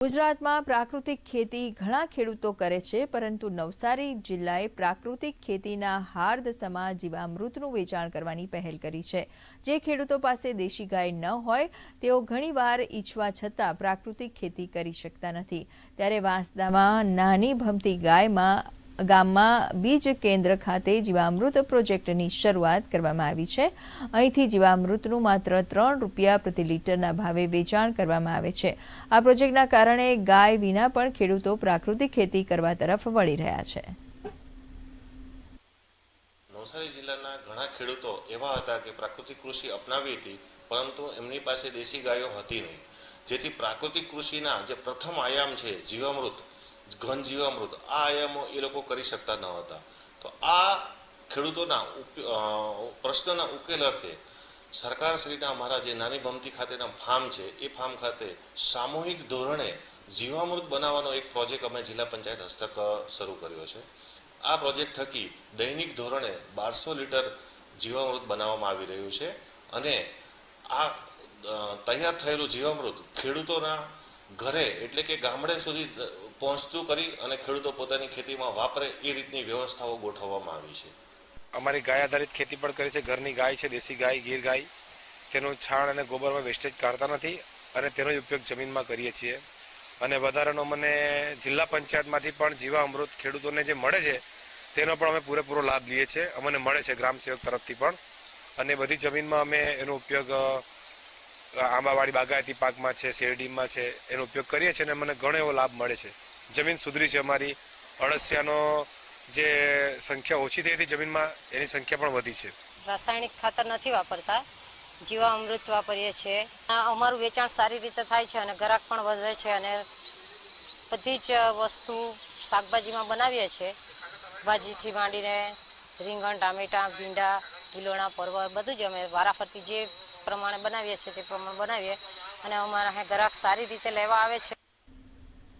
ગુજરાતમાં પ્રાકૃતિક ખેતી ઘણા ખેડૂતો કરે છે, પરંતુ નવસારી જિલ્લાએ પ્રાકૃતિક ખેતીના હાર્દસમાં જીવામૃતનું વેચાણ કરવાની પહેલ કરી છે. જે ખેડૂતો પાસે દેશી ગાય ન હોય, તેઓ ઘણીવાર ઈચ્છવા છતાં પ્રાકૃતિક ખેતી કરી શકતા નથી. ત્યારે વાંસદામાં નાની ભમતી ગાયમાં ગામમાં બીજ કેન્દ્ર ખાતે જીવામૃત પ્રોજેક્ટની શરૂઆત કરવામાં આવી છે. અહીંથી જીવામૃતનું માત્ર ત્રણ રૂપિયા પ્રતિ લીટરના ભાવે વેચાણ કરવામાં આવે છે. આ પ્રોજેક્ટના કારણે ગાય વિના પણ ખેડૂતો પ્રાકૃતિક ખેતી કરવા તરફ વળી રહ્યા છે. નવસારી જિલ્લાના ઘણા ખેડૂતો એવા હતા કે પ્રાકૃતિક કૃષિ અપનાવી હતી, પરંતુ એમની પાસે દેશી ગાયો હતી નહીં. જેથી પ્રાકૃતિક કૃષિના જે પ્રથમ આયામ છે જીવામૃત ઘન જીવામૃત આ આયામો એ લોકો કરી શકતા ન હતા. તો આ ખેડૂતોના પ્રશ્નના ઉકેલ અર્થે સરકારશ્રીના અમારા જે નાની ભમતી ખાતેના ફાર્મ છે, એ ફાર્મ ખાતે સામૂહિક ધોરણે જીવામૃત બનાવવાનો એક પ્રોજેક્ટ અમે જિલ્લા પંચાયત હસ્તક શરૂ કર્યો છે. આ પ્રોજેક્ટ થકી દૈનિક ધોરણે બારસો લીટર જીવામૃત બનાવવામાં આવી રહ્યું છે અને આ તૈયાર થયેલું જીવામૃત ખેડૂતોના ઘરે એટલે કે ગામડે સુધી પહોંચતું કરી અને ખેડૂતો પોતાની ખેતીમાં વાપરે એ રીતની વ્યવસ્થાઓ ગોઠવવામાં આવી છે. અમારી ગાય આધારિત ખેતી પણ કરી છે. ઘરની ગાય છે, દેશી ગાય, ગીર ગાય. તેનું છાણ અને ગોબરમાં વેસ્ટેજ કાઢતા નથી અને તેનો જ ઉપયોગ જમીનમાં કરીએ છીએ. અને વધારાનો મને જિલ્લા પંચાયતમાંથી પણ જીવા અમૃત ખેડૂતોને જે મળે છે, તેનો પણ અમે પૂરેપૂરો લાભ લઈએ છીએ. અમને મળે છે ગ્રામ સેવક તરફથી પણ. અને બધી જમીનમાં અમે એનો ઉપયોગ આંબાવાડી બાગાયતી પાકમાં છે, શેરડીમાં છે, એનો ઉપયોગ કરીએ છીએ અને મને ઘણો એવો લાભ મળે છે. જમીન સુધરી છે અમારી. અળસિયાનો જે સંખ્યા ઓછી થઈ હતી જમીનમાં, એની સંખ્યા પણ વધી છે. રાસાયણિક ખાતર નથી વાપરતા. જીવામૃત વાપરીએ છીએ. અમારું વેચાણ સારી રીતે થાય છે અને ગ્રાહક પણ વધે છે અને બધી જ વસ્તુ શાકભાજીમાં બનાવીએ છીએ. ભાજીથી માંડીને રીંગણ, ટામેટાં, ભીંડા, ગીલોણા પરવર બધું જ અમે વારાફરતી જે પ્રમાણે બનાવીએ છીએ તે પ્રમાણે બનાવીએ. અને અમારા અહીં ગ્રાહક સારી રીતે લેવા આવે છે.